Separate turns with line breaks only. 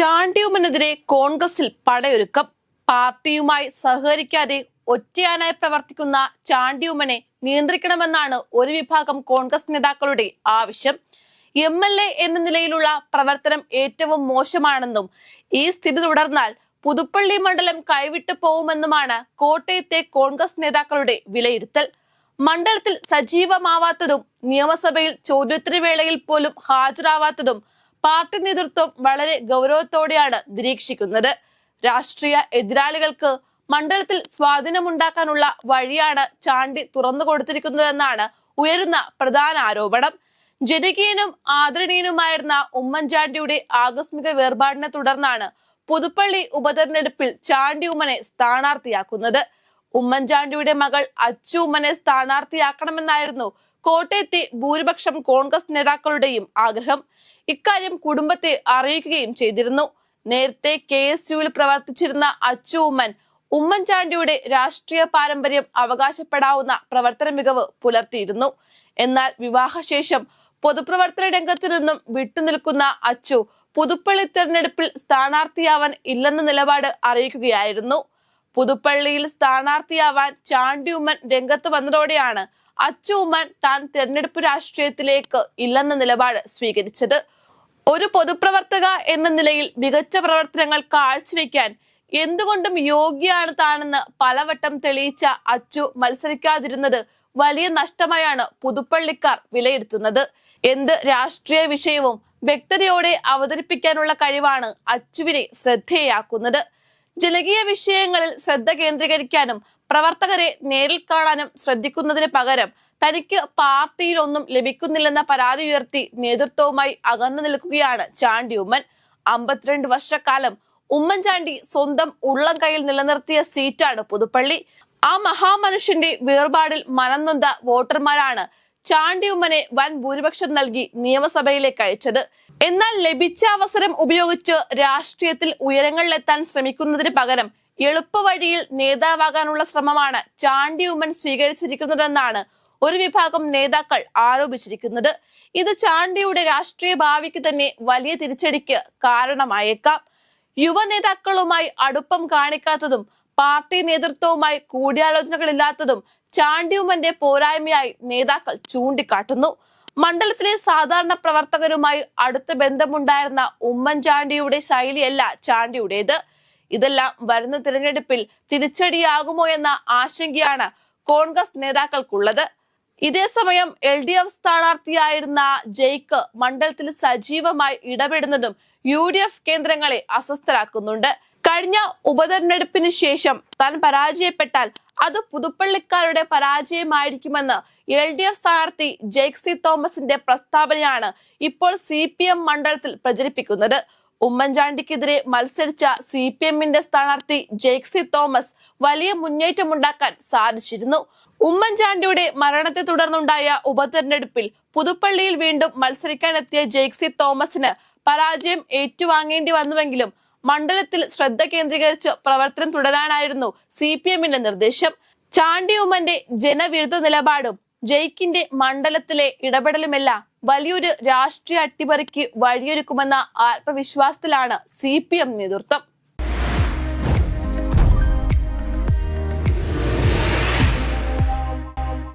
ചാണ്ടിയുമനെതിരെ കോൺഗ്രസിൽ പടയൊരുക്കം. പാർട്ടിയുമായി സഹകരിക്കാതെ ഒറ്റയാനായി പ്രവർത്തിക്കുന്ന ചാണ്ടിയുമനെ നിയന്ത്രിക്കണമെന്നാണ് ഒരു വിഭാഗം കോൺഗ്രസ് നേതാക്കളുടെ ആവശ്യം. എം എൽ എ എന്ന നിലയിലുള്ള പ്രവർത്തനം ഏറ്റവും മോശമാണെന്നും ഈ സ്ഥിതി തുടർന്നാൽ പുതുപ്പള്ളി മണ്ഡലം കൈവിട്ടു പോകുമെന്നുമാണ് കോട്ടയത്തെ കോൺഗ്രസ് നേതാക്കളുടെ വിലയിരുത്തൽ. മണ്ഡലത്തിൽ സജീവമാവാത്തതും നിയമസഭയിൽ ചോദ്യോത്തരവേളയിൽ പോലും ഹാജരാവാത്തതും പാർട്ടി നേതൃത്വം വളരെ ഗൗരവത്തോടെയാണ് നിരീക്ഷിക്കുന്നത്. രാഷ്ട്രീയ എതിരാളികൾക്ക് മണ്ഡലത്തിൽ സ്വാധീനമുണ്ടാക്കാനുള്ള വഴിയാണ് ചാണ്ടി തുറന്നു കൊടുത്തിരിക്കുന്നതെന്നാണ് ഉയരുന്ന പ്രധാന ആരോപണം. ജനകീയനും ആദരണീയനുമായിരുന്ന ഉമ്മൻചാണ്ടിയുടെ ആകസ്മിക വേർപാടിനെ തുടർന്നാണ് പുതുപ്പള്ളി ഉപതെരഞ്ഞെടുപ്പിൽ ചാണ്ടി ഉമ്മനെ സ്ഥാനാർത്ഥിയാക്കുന്നത്. ഉമ്മൻചാണ്ടിയുടെ മകൾ അച്ചു ഉമ്മനെ സ്ഥാനാർത്ഥിയാക്കണമെന്നായിരുന്നു കോട്ടയത്തെ ഭൂരിപക്ഷം കോൺഗ്രസ് നേതാക്കളുടെയും ആഗ്രഹം. ഇക്കാര്യം കുടുംബത്തെ അറിയിക്കുകയും ചെയ്തിരുന്നു. നേരത്തെ കെ എസ് യുവിൽ പ്രവർത്തിച്ചിരുന്ന അച്ചു ഉമ്മൻ ഉമ്മൻചാണ്ടിയുടെ രാഷ്ട്രീയ പാരമ്പര്യം അവകാശപ്പെടാവുന്ന പ്രവർത്തന മികവ് പുലർത്തിയിരുന്നു. എന്നാൽ വിവാഹശേഷം പൊതുപ്രവർത്തന രംഗത്തു നിന്നും വിട്ടുനിൽക്കുന്ന അച്ചു പുതുപ്പള്ളി തെരഞ്ഞെടുപ്പിൽ സ്ഥാനാർത്ഥിയാവാൻ ഇല്ലെന്ന നിലപാട് അറിയിക്കുകയായിരുന്നു. പുതുപ്പള്ളിയിൽ സ്ഥാനാർത്ഥിയാവാൻ ചാണ്ടി ഉമ്മൻ രംഗത്ത് വന്നതോടെയാണ് അച്ചു ഉമ്മൻ താൻ തെരഞ്ഞെടുപ്പ് രാഷ്ട്രീയത്തിലേക്ക് ഇല്ലെന്ന നിലപാട് സ്വീകരിച്ചത്. ഒരു പൊതുപ്രവർത്തക എന്ന നിലയിൽ മികച്ച പ്രവർത്തനങ്ങൾ കാഴ്ചവെക്കാൻ എന്തുകൊണ്ടും യോഗ്യാണ് താനെന്ന് പലവട്ടം തെളിയിച്ച അച്ചു മത്സരിക്കാതിരുന്നത് വലിയ നഷ്ടമായാണ് പുതുപ്പള്ളിക്കാർ വിലയിരുത്തുന്നത്. എന്ത് രാഷ്ട്രീയ വിഷയവും വ്യക്തതയോടെ അവതരിപ്പിക്കാനുള്ള കഴിവാണ് അച്ചുവിനെ ശ്രദ്ധേയാക്കുന്നത്. ജനകീയ വിഷയങ്ങളിൽ ശ്രദ്ധ കേന്ദ്രീകരിക്കാനും പ്രവർത്തകരെ നേരിൽ കാണാനും ശ്രദ്ധിക്കുന്നതിന് പകരം തനിക്ക് പാർട്ടിയിൽ ഒന്നും ലഭിക്കുന്നില്ലെന്ന പരാതി ഉയർത്തി നേതൃത്വവുമായി അകന്നു നിൽക്കുകയാണ് ചാണ്ടി ഉമ്മൻ. അമ്പത്തിരണ്ട് വർഷക്കാലം ഉമ്മൻചാണ്ടി സ്വന്തം ഉള്ളം കയ്യിൽ നിലനിർത്തിയ സീറ്റാണ് പുതുപ്പള്ളി. ആ മഹാമനുഷ്യന്റെ വേർപാടിൽ മനംനൊന്ത വോട്ടർമാരാണ് ചാണ്ടി ഉമ്മനെ വൻ ഭൂരിപക്ഷം നൽകി നിയമസഭയിലേക്ക് അയച്ചത്. എന്നാൽ ലഭിച്ച അവസരം ഉപയോഗിച്ച് രാഷ്ട്രീയത്തിൽ ഉയരങ്ങളിലെത്താൻ ശ്രമിക്കുന്നതിന് പകരം എളുപ്പവഴിയിൽ നേതാവാകാനുള്ള ശ്രമമാണ് ചാണ്ടി ഉമ്മൻ സ്വീകരിച്ചിരിക്കുന്നതെന്നാണ് ഒരു വിഭാഗം നേതാക്കൾ ആരോപിച്ചിരിക്കുന്നത് ഇത് ചാണ്ടിയുടെ രാഷ്ട്രീയ ഭാവിക്ക് തന്നെ വലിയ തിരിച്ചടിക്ക് കാരണമായേക്കാം. യുവ നേതാക്കളുമായി അടുപ്പം കാണിക്കാത്തതും പാർട്ടി നേതൃത്വവുമായി കൂടിയാലോചനകളില്ലാത്തതും ചാണ്ടിയുമന്റെ പോരായ്മയായി നേതാക്കൾ ചൂണ്ടിക്കാട്ടുന്നു. മണ്ഡലത്തിലെ സാധാരണ പ്രവർത്തകരുമായി അടുത്ത ബന്ധമുണ്ടായിരുന്ന ഉമ്മൻചാണ്ടിയുടെ ശൈലിയല്ല ചാണ്ടിയുടേത്. ഇതെല്ലാം വരുന്ന തിരഞ്ഞെടുപ്പിൽ തിരിച്ചടിയാകുമോ എന്ന ആശങ്കയാണ് കോൺഗ്രസ് നേതാക്കൾക്കുള്ളത്. ഇതേസമയം എൽ ഡി എഫ് സ്ഥാനാർത്ഥിയായിരുന്ന ജയ്ക്ക് മണ്ഡലത്തിൽ സജീവമായി ഇടപെടുന്നതും യു ഡി എഫ് കേന്ദ്രങ്ങളെ അസ്വസ്ഥരാക്കുന്നുണ്ട്. കഴിഞ്ഞ ഉപതെരഞ്ഞെടുപ്പിന് ശേഷം താൻ പരാജയപ്പെട്ടാൽ അത് പുതുപ്പള്ളിക്കാരുടെ പരാജയമായിരിക്കുമെന്ന് എൽ ഡി എഫ് സ്ഥാനാർത്ഥി ജെയ്ക്സി തോമസിന്റെ പ്രസ്താവനയാണ് ഇപ്പോൾ സി പി എം മണ്ഡലത്തിൽ പ്രചരിപ്പിക്കുന്നത്. ഉമ്മൻചാണ്ടിക്കെതിരെ മത്സരിച്ച സി പി എമ്മിന്റെ സ്ഥാനാർത്ഥി ജെയ്ക്സി തോമസ് വലിയ മുന്നേറ്റമുണ്ടാക്കാൻ സാധിച്ചിരുന്നു. ഉമ്മൻചാണ്ടിയുടെ മരണത്തെ തുടർന്നുണ്ടായ ഉപതെരഞ്ഞെടുപ്പിൽ പുതുപ്പള്ളിയിൽ വീണ്ടും മത്സരിക്കാനെത്തിയ ജെയ്ക്സി തോമസിന് പരാജയം ഏറ്റുവാങ്ങേണ്ടി വന്നുവെങ്കിലും മണ്ഡലത്തിൽ ശ്രദ്ധ കേന്ദ്രീകരിച്ച് പ്രവർത്തനം തുടരാനായിരുന്നു സി പി എമ്മിന്റെ നിർദ്ദേശം. ചാണ്ടി ഉമ്മന്റെ ജനവിരുദ്ധ നിലപാടും ജയ്ക്കിന്റെ മണ്ഡലത്തിലെ ഇടപെടലുമെല്ലാം വലിയൊരു രാഷ്ട്രീയ അട്ടിമറിക്ക് വഴിയൊരുക്കുമെന്ന ആത്മവിശ്വാസത്തിലാണ് സി നേതൃത്വം.